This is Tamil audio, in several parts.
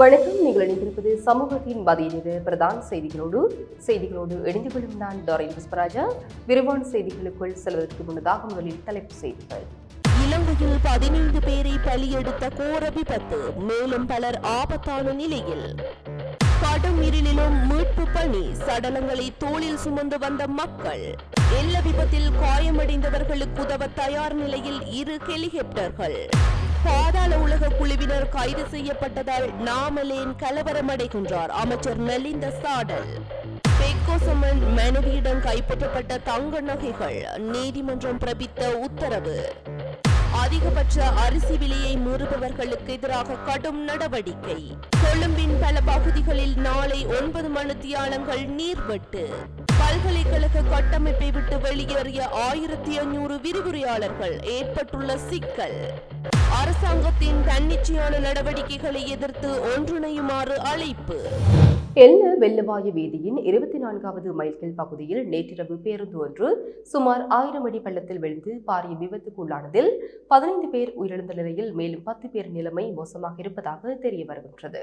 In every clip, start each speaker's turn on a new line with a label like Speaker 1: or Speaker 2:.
Speaker 1: வணக்கம். நீங்கள் இணைந்திருப்பது சமூகத்தின் மதிய நேர பிரதான செய்திகளோடு செய்திகளோடு இணைந்து கொள்ளும் நான் டாரின் புஷ்பராஜா விரிவான செய்திகளுக்குள் செல்வதற்கு முன்னதாக முதலில் தலைப்பு செய்திகள்.
Speaker 2: இலங்கையில் பதினைந்து பேரை பலியெடுத்த கோர விபத்து. மேலும் பலர் ஆபத்தான நிலையில். கடும் இருளிலும் மீட்பு பணி. சடலங்களை தோளில் சுமந்து வந்த மக்கள். எல்ல விபத்தில் காயமடைந்தவர்களுக்கு உதவ தயார் நிலையில் இரு ஹெலிகாப்டர்கள். பாதாள உலக குழுவினர் கைது செய்யப்பட்டதால் நாமலேன் கலவரமடைகின்றார் அமைச்சர் நலிந்த சாடல். பெக்கோசமன் மனைவியிடம் கைப்பற்றப்பட்ட தங்க நகைகள் நீதிமன்றம் பிறப்பித்த உத்தரவு. அதிகபட்ச அரிசி விலையை மீறுபவர்களுக்கு எதிராக கடும் நடவடிக்கை. கொழும்பின் பல பகுதிகளில் நாளை ஒன்பது மணித்தியாலங்கள் நீர்வெட்டு. பல்கலைக்கழக கட்டமைப்பை விட்டு வெளியேறிய ஆயிரத்தி ஐநூறு விரிவுரையாளர்கள் ஏற்பட்டுள்ள சிக்கல். அரசாங்கத்தின் தன்னிச்சையான நடவடிக்கைகளை எதிர்த்து ஒன்றிணையுமாறு அழைப்பு.
Speaker 1: எல்ல வெள்ளவாயு வீதியின் இருபத்தி நான்காவது மைல்கல் பகுதியில் நேற்றிரவு பேருந்து ஒன்று சுமார் ஆயிரம் அடி பள்ளத்தில் விழுந்து பாரிய விபத்துக்குள்ளானதில் பதினைந்து பேர் உயிரிழந்த நிலையில் மேலும் பத்து பேர் நிலைமை மோசமாக இருப்பதாக தெரிய வருகின்றது.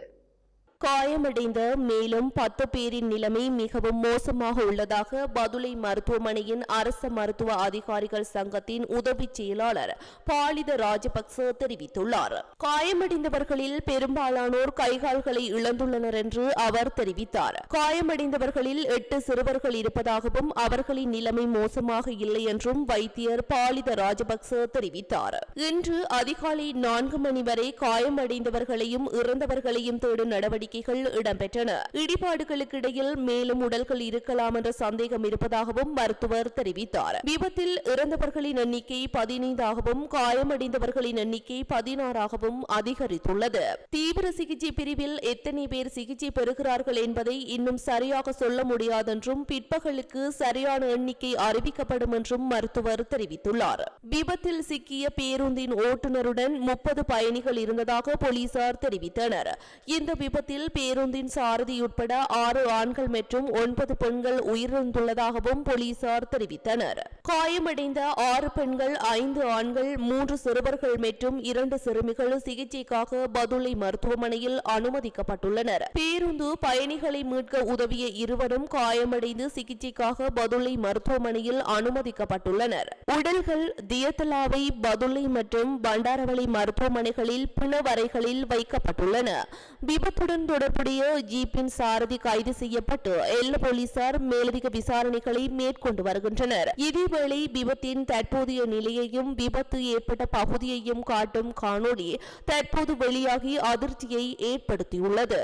Speaker 2: காயமடைந்த மேலும் பத்து பேரின் நிலைமை மிகவும் மோசமாக உள்ளதாக பதுளை மருத்துவமனையின் அரச மருத்துவ அதிகாரிகள் சங்கத்தின் உதவி செயலாளர் பாலித ராஜபக்ச தெரிவித்துள்ளார். காயமடைந்தவர்களில் பெரும்பாலானோர் கைகால்களை இழந்துள்ளனர் என்று அவர் தெரிவித்தார். காயமடைந்தவர்களில் எட்டு சிறுவர்கள் இருப்பதாகவும் அவர்களின் நிலைமை மோசமாக இல்லை என்றும் வைத்தியர் பாலித ராஜபக்ச தெரிவித்தார். இன்று அதிகாலை நான்கு மணி வரை காயமடைந்தவர்களையும் இறந்தவர்களையும் தேடும் நடவடிக்கை நடவடிக்கைகள் இடம்பெற்றன. இடிபாடுகளுக்கு இடையில் மேலும் உடல்கள் இருக்கலாம் என்ற சந்தேகம் இருப்பதாகவும் மருத்துவர் தெரிவித்தார். விபத்தில் இறந்தவர்களின் எண்ணிக்கை பதினைந்தாகவும் காயமடைந்தவர்களின் எண்ணிக்கை பதினாறாகவும் அதிகரித்துள்ளது. தீவிர சிகிச்சை பிரிவில் எத்தனை பேர் சிகிச்சை பெறுகிறார்கள் என்பதை இன்னும் சரியாக சொல்ல முடியாதென்றும் பிற்பகலுக்கு சரியான எண்ணிக்கை அறிவிக்கப்படும் என்றும் மருத்துவர் தெரிவித்துள்ளார். விபத்தில் சிக்கிய பேருந்தின் ஓட்டுநருடன் முப்பது பயணிகள் இருந்ததாக போலீசார் தெரிவித்தனர். இந்த விபத்தில் விபத்தில் பேருந்தின் சாரதி உட்பட ஆறு ஆண்கள் மற்றும் ஒன்பது பெண்கள் உயிரிழந்துள்ளதாகவும் போலீசார் தெரிவித்தனர். காயமடைந்த ஆறு பெண்கள் ஐந்து ஆண்கள் மூன்று சிறுவர்கள் மற்றும் இரண்டு சிறுமிகள் சிகிச்சைக்காக பதுளை மருத்துவமனையில் அனுமதிக்கப்பட்டுள்ளனர். பேருந்து பயணிகளை மீட்க உதவிய இருவரும் காயமடைந்து சிகிச்சைக்காக பதுளை மருத்துவமனையில் அனுமதிக்கப்பட்டுள்ளனர். உடல்கள் தியத்தலாவை பதுளை மற்றும் பண்டாரவளை மருத்துவமனைகளில் பிணவரைகளில் வைக்கப்பட்டுள்ளன. விபத்துடன் தொடர்புடைய ஜீப்பின் சாரதி கைது செய்யப்பட்டு எல்ல போலீசார் மேலதிக விசாரணைகளை மேற்கொண்டு வருகின்றனர். இதேவேளை விபத்தின் தற்போதைய நிலையையும் விபத்து ஏற்பட்ட பகுதியையும் காட்டும் காணொளி தற்போது வெளியாகி அதிர்ச்சியை ஏற்படுத்தியுள்ளது.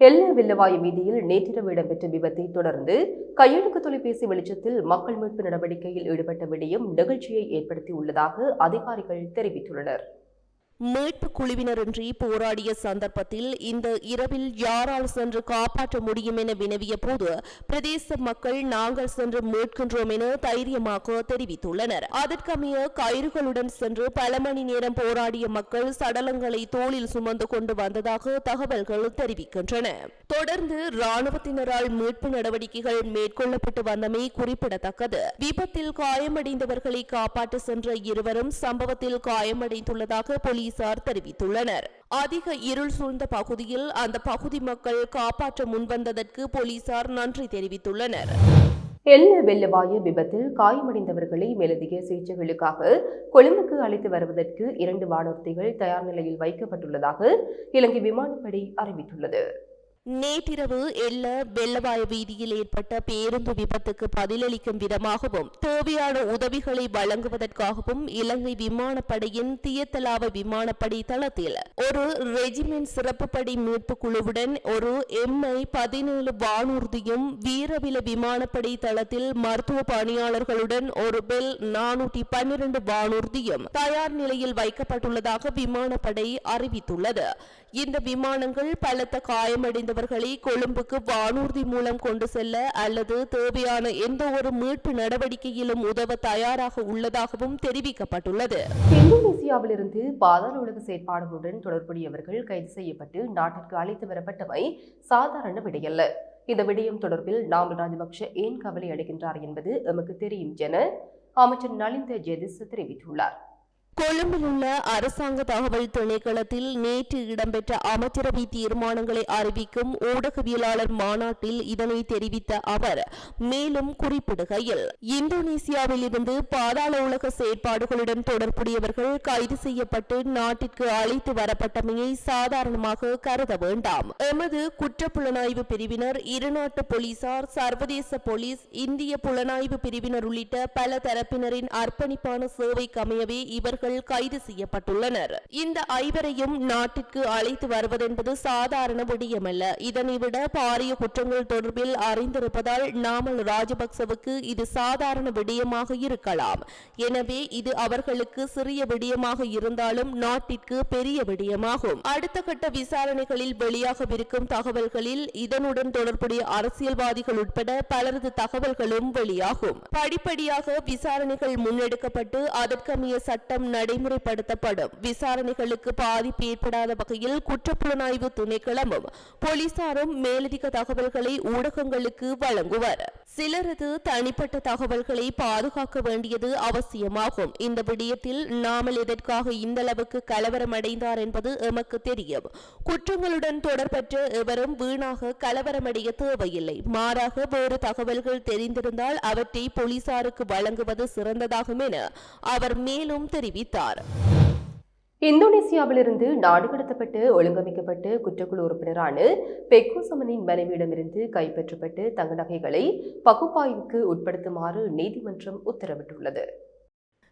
Speaker 1: எல்ல வில்லவாய் வீதியில் நேற்றிரவு இடம்பெற்ற விபத்தை தொடர்ந்து கையெழுக்கு தொலைபேசி வெளிச்சத்தில் மக்கள் மீட்பு நடவடிக்கையில் ஈடுபட்ட விடயம் நிகழ்ச்சியை ஏற்படுத்தியுள்ளதாக அதிகாரிகள் தெரிவித்துள்ளனர்.
Speaker 2: மீட்பு குழுவினரின்றி போராடிய சந்தர்ப்பத்தில் இந்த இரவில் யாரால் சென்று காப்பாற்ற முடியும் என வினவிய போது பிரதேச மக்கள் நாங்கள் சென்று மீட்கின்றோம் என தைரியமாக தெரிவித்துள்ளனர். அதற்கமைய கயிறுகளுடன் சென்று பல மணி நேரம் போராடிய மக்கள் சடலங்களை தோளில் சுமந்து கொண்டு வந்ததாக தகவல்கள் தெரிவிக்கின்றன. தொடர்ந்து ராணுவத்தினரால் மீட்பு நடவடிக்கைகள் மேற்கொள்ளப்பட்டு வந்தமை குறிப்பிடத்தக்கது. விபத்தில் காயமடைந்தவர்களை காப்பாற்ற சென்ற இருவரும் சம்பவத்தில் காயமடைந்துள்ளதாக போலீசார் தெரிவித்துள்ளனர். அதிக இருள் சூழ்ந்த பகுதியில் அந்த பகுதி மக்கள் காப்பாற்ற முன்வந்ததற்கு போலீசார் நன்றி தெரிவித்துள்ளனர்.
Speaker 1: எல்ல வெள்ளவாயு விபத்தில் காயமடைந்தவர்களை மேலதிக சிகிச்சைகளுக்காக கொழும்புக்கு அழைத்து வருவதற்கு இரண்டு வானூர்த்திகள் தயார் நிலையில் வைக்கப்பட்டுள்ளதாக இலங்கை விமானப்படை அறிவித்துள்ளது.
Speaker 2: நேற்றிரவு எல்ல வெள்ளவாய வீதியில் ஏற்பட்ட பேருந்து விபத்துக்கு பதிலளிக்கும் விதமாகவும் தேவையான உதவிகளை வழங்குவதற்காகவும் இலங்கை விமானப்படையின் தியத்தலாவ விமானப்படை தளத்தில் ஒரு ரெஜிமெண்ட் சிறப்பு படை மீட்பு குழுவுடன் ஒரு எம்ஐ பதினேழு வானூர்தியும் வீரவில விமானப்படை தளத்தில் மருத்துவ பணியாளர்களுடன் ஒரு பெல் நானூற்றி பன்னிரண்டு வானூர்தியும் தயார் நிலையில் வைக்கப்பட்டுள்ளதாக விமானப்படை அறிவித்துள்ளது. இந்த விமானங்கள் பலத்த காயமடைந்த தொடர்புடையவர்களை கொழும்புக்கு வானூர்தி மூலம் கொண்டு செல்ல அல்லது தேவையான எந்த ஒரு மீட்பு நடவடிக்கையிலும் உதவ தயாராக உள்ளதாகவும் தெரிவிக்கப்பட்டுள்ளது.
Speaker 1: இந்தோனேசியாவிலிருந்து பாதாள உலக செயற்பாடுகளுடன் தொடர்புடையவர்கள் கைது செய்யப்பட்டு நாட்டிற்கு அழைத்து வரப்பட்டவை சாதாரண விடையல்ல. இந்த விடயம் தொடர்பில் நாமல் ராஜபக்ஷ ஏன் கவலை அடைகின்றார் என்பது எமக்கு தெரியும் என அமைச்சர் நலிந்த ஜெதிஸ் தெரிவித்துள்ளார்.
Speaker 2: கொழும்பில் உள்ள அரசாங்க தகவல் திணைக்களத்தில் நேற்று இடம்பெற்ற அமைச்சரவை தீர்மானங்களை அறிவிக்கும் ஊடகவியலாளர் மாநாட்டில் இதனை தெரிவித்த அவர் மேலும் குறிப்பிடுகையில் இந்தோனேசியாவில் இருந்து பாதாள உலக செயற்பாடுகளுடன் தொடர்புடையவர்கள் கைது செய்யப்பட்டு நாட்டிற்கு அழைத்து வரப்பட்டமையை சாதாரணமாக கருத வேண்டாம். எமது குற்ற புலனாய்வு பிரிவினர் இருநாட்டு போலீசார் சர்வதேச போலீஸ் இந்திய புலனாய்வு பிரிவினர் உள்ளிட்ட பல தரப்பினரின் அர்ப்பணிப்பான சேவைக்கு அமையவே இவர்கள் கைது செய்யப்பட்டுள்ளனர். இந்த ஐவரையும் நாட்டிற்கு அழைத்து வருவதென்பது சாதாரண விடயமல்ல. இதனை விட பாரிய குற்றங்கள் தொடர்பில் அறிந்திருப்பதால் நாமல் ராஜபக்சவுக்கு இது சாதாரண விடயமாக இருக்கலாம். எனவே இது அவர்களுக்கு சிறிய விடயமாக இருந்தாலும் நாட்டிற்கு பெரிய விடயமாகும். அடுத்த கட்ட விசாரணைகளில் வெளியாகவிருக்கும் தகவல்களில் இதனுடன் தொடர்புடைய அரசியல்வாதிகள் உட்பட பலரது தகவல்களும் வெளியாகும். படிப்படியாக விசாரணைகள் முன்னெடுக்கப்பட்டு அதற்கமைய சட்டம் நடைமுறைப்படுத்தப்படும். விசாரணைகளுக்கு பாதிப்பு ஏற்படாத வகையில் குற்றப்புலனாய்வு திணைக்களமும் போலீசாரும் மேலதிக தகவல்களை ஊடகங்களுக்கு வழங்குவர். சிலரது தனிப்பட்ட தகவல்களை பாதுகாக்க வேண்டியது அவசியமாகும். இந்த விடயத்தில் நாமல் எதற்காக இந்த அளவுக்கு கலவரம் அடைந்தார் என்பது எமக்கு தெரியும். குற்றங்களுடன் தொடர்பற்ற எவரும் வீணாக கலவரமடைய தேவையில்லை. மாறாக வேறு தகவல்கள் தெரிந்திருந்தால் அவற்றை போலீசாருக்கு வழங்குவது சிறந்ததாகும் என அவர் மேலும் தெரிவித்தார்.
Speaker 1: இந்தோனேசியாவிலிருந்து நாடு கடத்தப்பட்டு ஒழுங்கமைக்கப்பட்டு குற்றக்குழு உறுப்பினரான பெக்கோசமனின் மனைவியிடமிருந்து கைப்பற்றப்பட்டு தங்க நகைகளை பகுப்பாய்வுக்கு உட்படுத்துமாறு நீதிமன்றம் உத்தரவிட்டுள்ளது.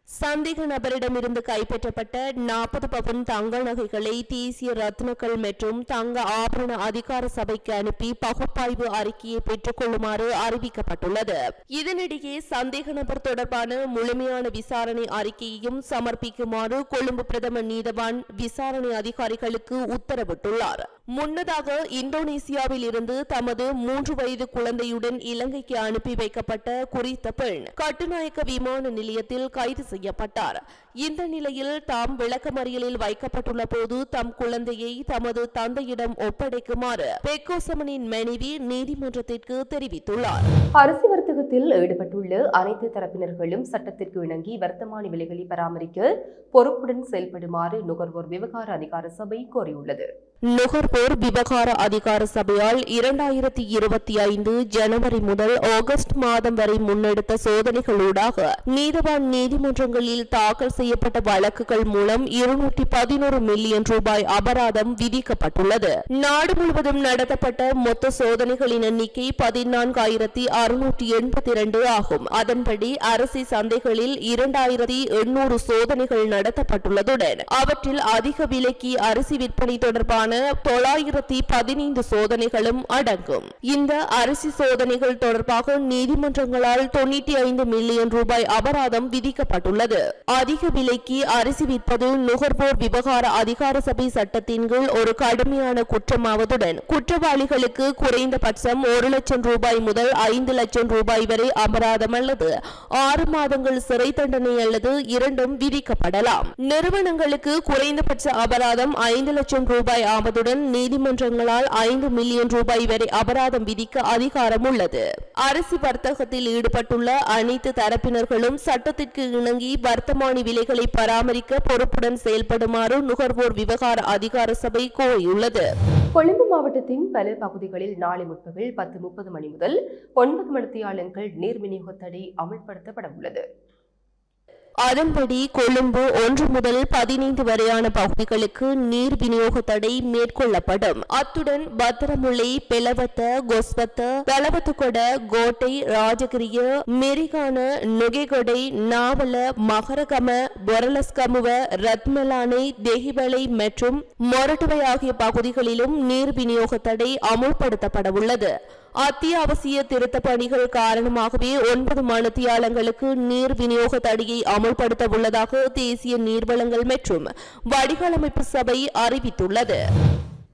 Speaker 2: சந்தேக நபரிடமிருந்து கைப்பற்றப்பட்ட நாற்பது பவுன் தங்க நகைகளை தேசிய ரத்னக்கள் மற்றும் தங்க ஆபரண அதிகார சபைக்கு அனுப்பி பகுப்பாய்வு அறிக்கையை பெற்றுக் கொள்ளுமாறு அறிவிக்கப்பட்டுள்ளது. இதனிடையே சந்தேக நபர் தொடர்பான முழுமையான விசாரணை அறிக்கையையும் சமர்ப்பிக்குமாறு கொழும்பு பிரதம நீதவான் விசாரணை அதிகாரிகளுக்கு உத்தரவிட்டுள்ளார். முன்னதாக இந்தோனேசியாவில் இருந்து தமது மூன்று வயது குழந்தையுடன் இலங்கைக்கு அனுப்பி வைக்கப்பட்ட குறித்த பெண் கட்டுநாயக்க விமான நிலையத்தில் கைது செய்யப்பட்டார். இந்த நிலையில் தாம் விளக்கமறியலில் வைக்கப்பட்டுள்ள போது தம் குழந்தையை தமது தந்தையிடம் ஒப்படைக்குமாறு பெக்கோசமனின் மனைவி நீதிமன்றத்திற்கு தெரிவித்துள்ளார்.
Speaker 1: அரிசி வர்த்தகத்தில் ஈடுபட்டுள்ள அனைத்து தரப்பினர்களும் சட்டத்திற்கு இணங்கி வர்த்தமான விலைகளை பராமரிக்க பொறுப்புடன் செயல்படுமாறு நுகர்வோர் விவகார அதிகார சபை கோரியுள்ளது.
Speaker 2: நுகர்வோர் விவகார அதிகார சபையால் இரண்டாயிரத்தி இருபத்தி ஐந்து ஜனவரி முதல் ஆகஸ்ட் மாதம் வரை முன்னெடுத்த சோதனைகளூடாக நீதவான் நீதிமன்றங்களில் தாக்கல் செய்யப்பட்ட வழக்குகள் மூலம் இருநூற்றி பதினோரு மில்லியன் ரூபாய் அபராதம் விதிக்கப்பட்டுள்ளது. நாடு முழுவதும் நடத்தப்பட்ட மொத்த சோதனைகளின் எண்ணிக்கை பதினான்காயிரத்தி அறுநூற்றி எண்பத்தி இரண்டு ஆகும். அதன்படி அரசி சந்தைகளில் இரண்டாயிரத்தி எண்ணூறு சோதனைகள் நடத்தப்பட்டுள்ளதுடன் அவற்றில் அதிக விலைக்கு அரிசி விற்பனை தொடர்பான தொள்ளாயிரத்தி பதினைந்து சோதனைகளும் அடங்கும். இந்த அரிசி சோதனைகள் தொடர்பாக நீதிமன்றங்களால் தொண்ணூற்றி ஐந்து மில்லியன் ரூபாய் அபராதம் விதிக்கப்பட்டுள்ளது. அதிக விலைக்கு அரிசி விற்பது நுகர்வோர் விவகார அதிகார சபை சட்டத்தின் கீழ் ஒரு கடுமையான குற்றமாவதுடன் குற்றவாளிகளுக்கு குறைந்தபட்சம் ஒரு லட்சம் ரூபாய் முதல் ஐந்து லட்சம் ரூபாய் வரை அபராதம் அல்லது ஆறு மாதங்கள் சிறை தண்டனை அல்லது இரண்டும் விதிக்கப்படலாம். நிறுவனங்களுக்கு குறைந்தபட்ச அபராதம் ஐந்து லட்சம் ரூபாய் ஆவதுடன் நீதிமன்றங்களால் ஐந்து மில்லியன் ரூபாய் வரை அபராதம் விதிக்க அதிகாரம் உள்ளது அரிசி வர்த்தகத்தில் ஈடுபட்டுள்ள அனைத்து தரப்பினர்களும் சட்டத்திற்கு இணங்கி வர்த்தமானி விலைகளை பராமரிக்க பொறுப்புடன் செயல்படுமாறு நுகர்வோர் விவகார அதிகார சபை கோரியுள்ளது.
Speaker 1: கொழும்பு மாவட்டத்தின் பல பகுதிகளில் நாளை முற்பகல் பத்து முப்பது மணி முதல் ஒன்பது மணித்தியாலங்கள் நீர் விநியோக தடை அமல்படுத்தப்பட உள்ளது
Speaker 2: அதன்படி கொழும்பு ஒன்று முதல் பதினைந்து வரையான பகுதிகளுக்கு நீர் விநியோக தடை மேற்கொள்ளப்படும். அத்துடன் பத்திரமுல்லை பெலவத்த கொஸ்வத்த பெலவத்துக்கொட கோட்டை ராஜகிரிய மெரிகான நுகைகொடை நாவல மகரகம பொரலஸ்கமுவ ரத்மலானை தெஹிவளை மற்றும் மொரட்டுவை ஆகிய பகுதிகளிலும் நீர் விநியோக தடை அமுல்படுத்தப்பட உள்ளது அத்தியாவசிய திருத்த பணிகள் காரணமாகவே ஒன்பது மணத்தியாலங்களுக்கு நீர் விநியோக தடையை அமுல்படுத்த உள்ளதாக தேசிய நீர்வளங்கள் மற்றும் வடிகாலமைப்பு சபை அறிவித்துள்ளது.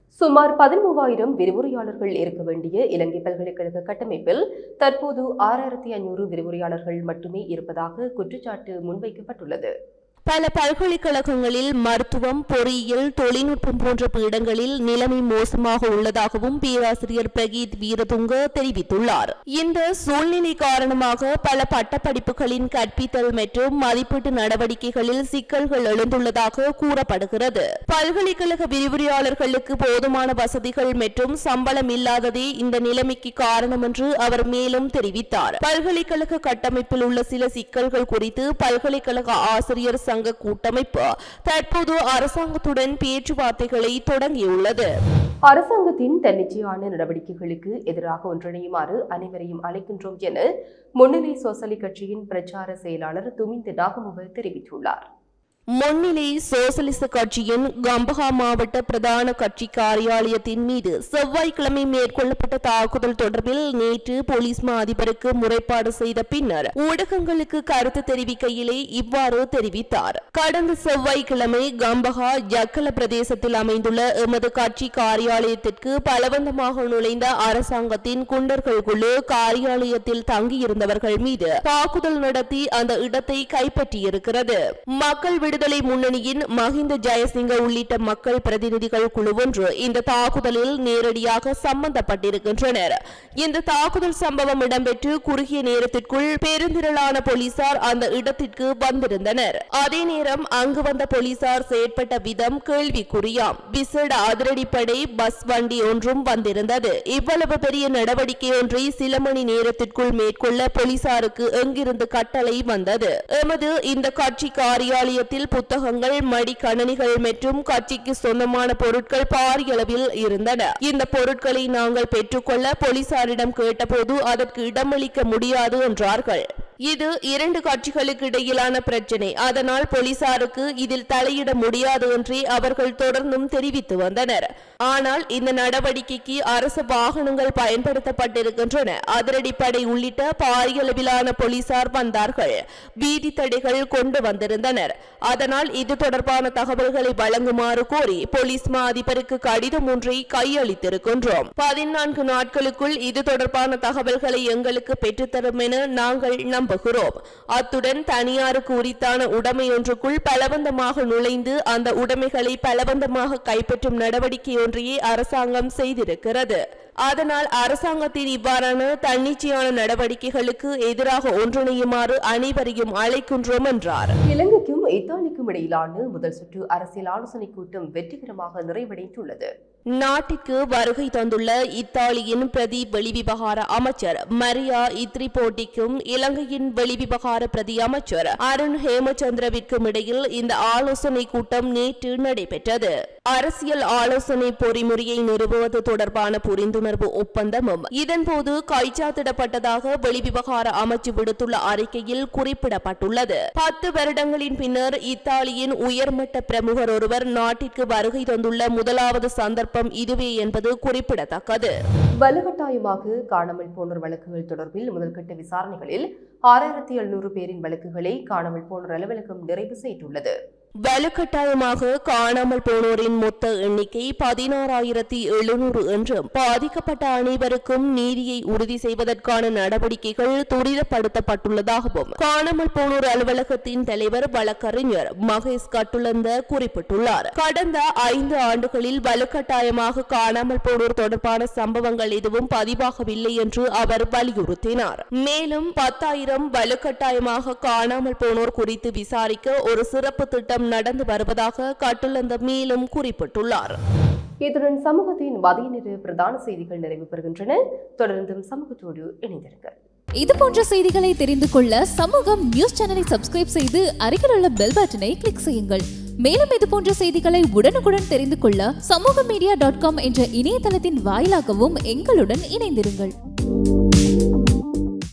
Speaker 1: சுமார் பதிமூவாயிரம் விரிவுரையாளர்கள் இருக்க வேண்டிய இலங்கை பல்கலைக்கழக கட்டமைப்பில் தற்போது ஆறாயிரத்தி ஐநூறு விரிவுரையாளர்கள் மட்டுமே இருப்பதாக குற்றச்சாட்டு முன்வைக்கப்பட்டுள்ளது.
Speaker 2: பல பல்கலைக்கழகங்களில் மருத்துவம் பொறியியல் தொழில்நுட்பம் போன்ற பீடங்களில் நிலைமை மோசமாக உள்ளதாகவும் பேராசிரியர் பிரகீத் வீரதுங்க தெரிவித்துள்ளார். இந்த சூழ்நிலை காரணமாக பல பட்டப்படிப்புகளின் கற்பித்தல் மற்றும் மதிப்பீட்டு நடவடிக்கைகளில் சிக்கல்கள் எழுந்துள்ளதாக கூறப்படுகிறது. பல்கலைக்கழக விரிவுரையாளர்களுக்கு போதுமான வசதிகள் மற்றும் சம்பளம் இல்லாததே இந்த நிலைமைக்கு காரணம் என்று அவர் மேலும் தெரிவித்தார். பல்கலைக்கழக கட்டமைப்பில் உள்ள சில சிக்கல்கள் குறித்து பல்கலைக்கழக ஆசிரியர் சங்க கூட்டமைப்பு தற்போது அரசாங்கத்துடன் பேச்சுவார்த்தைகளை தொடங்கியுள்ளது.
Speaker 1: அரசாங்கத்தின் தன்னிச்சையான நடவடிக்கைகளுக்கு எதிராக ஒன்றிணையுமாறு அனைவரையும் அழைக்கின்றோம் என முன்னிலை சோசலி கட்சியின் பிரச்சார செயலாளர் துமிந்த நாகமுக தெரிவித்துள்ளார்.
Speaker 2: முன்னிலை சோசலிச கட்சியின் கம்பஹா மாவட்ட பிரதான கட்சி காரியாலயத்தின் மீது செவ்வாய்க்கிழமை மேற்கொள்ளப்பட்ட தாக்குதல் தொடர்பில் நேற்று போலீஸ் மா அதிபருக்கு முறைப்பாடு செய்த பின்னர் ஊடகங்களுக்கு கருத்து தெரிவிக்கையிலே இவ்வாறு தெரிவித்தார். கடந்த செவ்வாய்க்கிழமை கம்பஹா ஜக்கல பிரதேசத்தில் அமைந்துள்ள எமது கட்சி காரியாலயத்திற்கு பலவந்தமாக நுழைந்த அரசாங்கத்தின் குண்டர்கள் குழு காரியாலயத்தில் தங்கியிருந்தவர்கள் மீது தாக்குதல் நடத்தி அந்த இடத்தை கைப்பற்றியிருக்கிறது. மக்கள் விடுதலை முன்னணியின் மஹிந்த ஜெயசிங்க உள்ளிட்ட மக்கள் பிரதிநிதிகள் குழு ஒன்று இந்த தாக்குதலில் நேரடியாக சம்பந்தப்பட்டிருக்கின்றனர். இந்த தாக்குதல் சம்பவம் இடம்பெற்று குறுகிய நேரத்திற்குள் பெருந்திரளான போலீசார் அந்த இடத்திற்கு வந்திருந்தனர். அதே நேரம் அங்கு வந்த போலீசார் செயற்பட்ட விதம் கேள்விக்குறியாம். விசேட அதிரடிப்படை பஸ் வண்டி ஒன்றும் வந்திருந்தது. இவ்வளவு பெரிய நடவடிக்கை ஒன்றை சில மணி நேரத்திற்குள் மேற்கொள்ள போலீசாருக்கு எங்கிருந்து கட்டளை வந்தது? எமது இந்த கட்சி காரியாலயத்தில் புத்தகங்கள் மடிக்கணனிகள் மற்றும் கட்சிக்கு சொந்தமான பொருட்கள் பாரிய அளவில் இருந்தன. இந்த பொருட்களை நாங்கள் பெற்றுக்கொள்ள போலீசாரிடம் கேட்டபோது அதற்கு இடமளிக்க முடியாது என்றார்கள். இது இரண்டு கட்சிகளுக்கு இடையிலான பிரச்சினை. அதனால் போலீசாருக்கு இதில் தலையிட முடியாது என்றே அவர்கள் தொடர்ந்தும் தெரிவித்து வந்தனர். ஆனால் இந்த நடவடிக்கைக்கு அரசு வாகனங்கள் பயன்படுத்தப்பட்டிருக்கின்றன. அதிரடிப்படை உள்ளிட்ட பாரிய அளவிலான போலீசார் வந்தார்கள். வீதி தடைகள் கொண்டு வந்திருந்தனர். அதனால் இது தொடர்பான தகவல்களை வழங்குமாறு கோரி போலீஸ் மா அதிபருக்கு கடிதம் ஒன்றை கையளித்திருக்கின்றோம். பதினான்கு நாட்களுக்குள் இது தொடர்பான தகவல்களை எங்களுக்கு பெற்றுத்தரும் என நாங்கள் நம்புகிறோம். அத்துடன் தனியாருக்கு உரித்தான உடைமை ஒன்றுக்குள் பலவந்தமாக நுழைந்து அந்த உடைமைகளை பலவந்தமாக கைப்பற்றும் நடவடிக்கை ஒன்றையே அரசாங்கம் செய்திருக்கிறது. அதனால் அரசாங்கத்தின் இவ்வாறான தன்னிச்சையான நடவடிக்கைகளுக்கு எதிராக ஒன்றிணையுமாறு அனைவரையும் அழைக்கின்றோம் என்றார்.
Speaker 1: இலங்கைக்கும் இத்தாலிக்கும் இடையிலான முதல் சுற்று அரசியல் ஆலோசனை கூட்டம் வெற்றிகரமாக நிறைவடைந்துள்ளது.
Speaker 2: நாட்டிற்கு வருகை தந்துள்ள இத்தாலியின் பிரதி வெளிவிவகார அமைச்சர் மரியா இத்ரிபோட்டிக்கும் இலங்கையின் வெளிவிவகார பிரதி அமைச்சர் அருண் ஹேமச்சந்திரவிற்கும் இடையில் இந்த ஆலோசனை கூட்டம் நேற்று நடைபெற்றது. அரசியல் ஆலோசனை பொறிமுறையை நிறுவுவது தொடர்பான புரிந்துணர்வு ஒப்பந்தமும் இதன்போது கைச்சாத்திடப்பட்டதாக வெளிவிவகார அமைச்சு விடுத்துள்ள அறிக்கையில் குறிப்பிடப்பட்டுள்ளது. பத்து வருடங்களின் பின்னர் இத்தாலியின் உயர்மட்ட பிரமுகர் ஒருவர் நாட்டிற்கு வருகை தந்துள்ள முதலாவது சந்தர்ப்பம் இதுவே என்பது குறிப்பிடத்தக்கது.
Speaker 1: வலுக்கட்டாயமாக காணாமல் போனோர் வழக்குகள் தொடர்பில் முதல்கட்ட விசாரணைகளில் ஆறாயிரத்தி எழுநூறு பேரின் வழக்குகளை காணாமல் போனோர் அலுவலகம் நிறைவு செய்துள்ளது.
Speaker 2: வலுக்கட்டாயமாக காணாமல் போனோரின் மொத்த எண்ணிக்கை பதினாறாயிரத்தி எழுநூறு என்றும் பாதிக்கப்பட்ட அனைவருக்கும் நீதியை உறுதி செய்வதற்கான நடவடிக்கைகள் துரிதப்படுத்தப்பட்டுள்ளதாகவும் காணாமல் போனோர் அலுவலகத்தின் தலைவர் வழக்கறிஞர் மகேஷ் கட்டுலந்த குறிப்பிட்டுள்ளார். கடந்த ஐந்து ஆண்டுகளில் வலுக்கட்டாயமாக காணாமல் போனோர் தொடர்பான சம்பவங்கள் எதுவும் பதிவாகவில்லை என்று அவர் வலியுறுத்தினார். மேலும் பத்தாயிரம் வலுக்கட்டாயமாக காணாமல் போனோர் குறித்து விசாரிக்க ஒரு சிறப்பு திட்டம் நடந்து வருவதாக கட்டுலந்த மேலும் குறிப்பிட்டுள்ளார்.
Speaker 1: இத்துடன் சமூகத்தின் மதிய நேர பிரதான செய்திகள் நிறைவு பெறுகின்றன. தொடர்ந்தும் சமூகத்தோடு இணைந்திருங்கள்.
Speaker 3: இது போன்ற செய்திகளை தெரிந்து கொள்ள சமூகம் நியூஸ் சேனலை சப்ஸ்கிரைப் செய்து அருகில் உள்ள பெல் பட்டனை கிளிக் செய்யுங்கள். மேலும் இது போன்ற செய்திகளை உடனுக்குடன் தெரிந்து கொள்ள சமூக மீடியா டாட் காம் என்ற இணையதளத்தின் வாயிலாகவும் எங்களுடன் இணைந்திருங்கள்.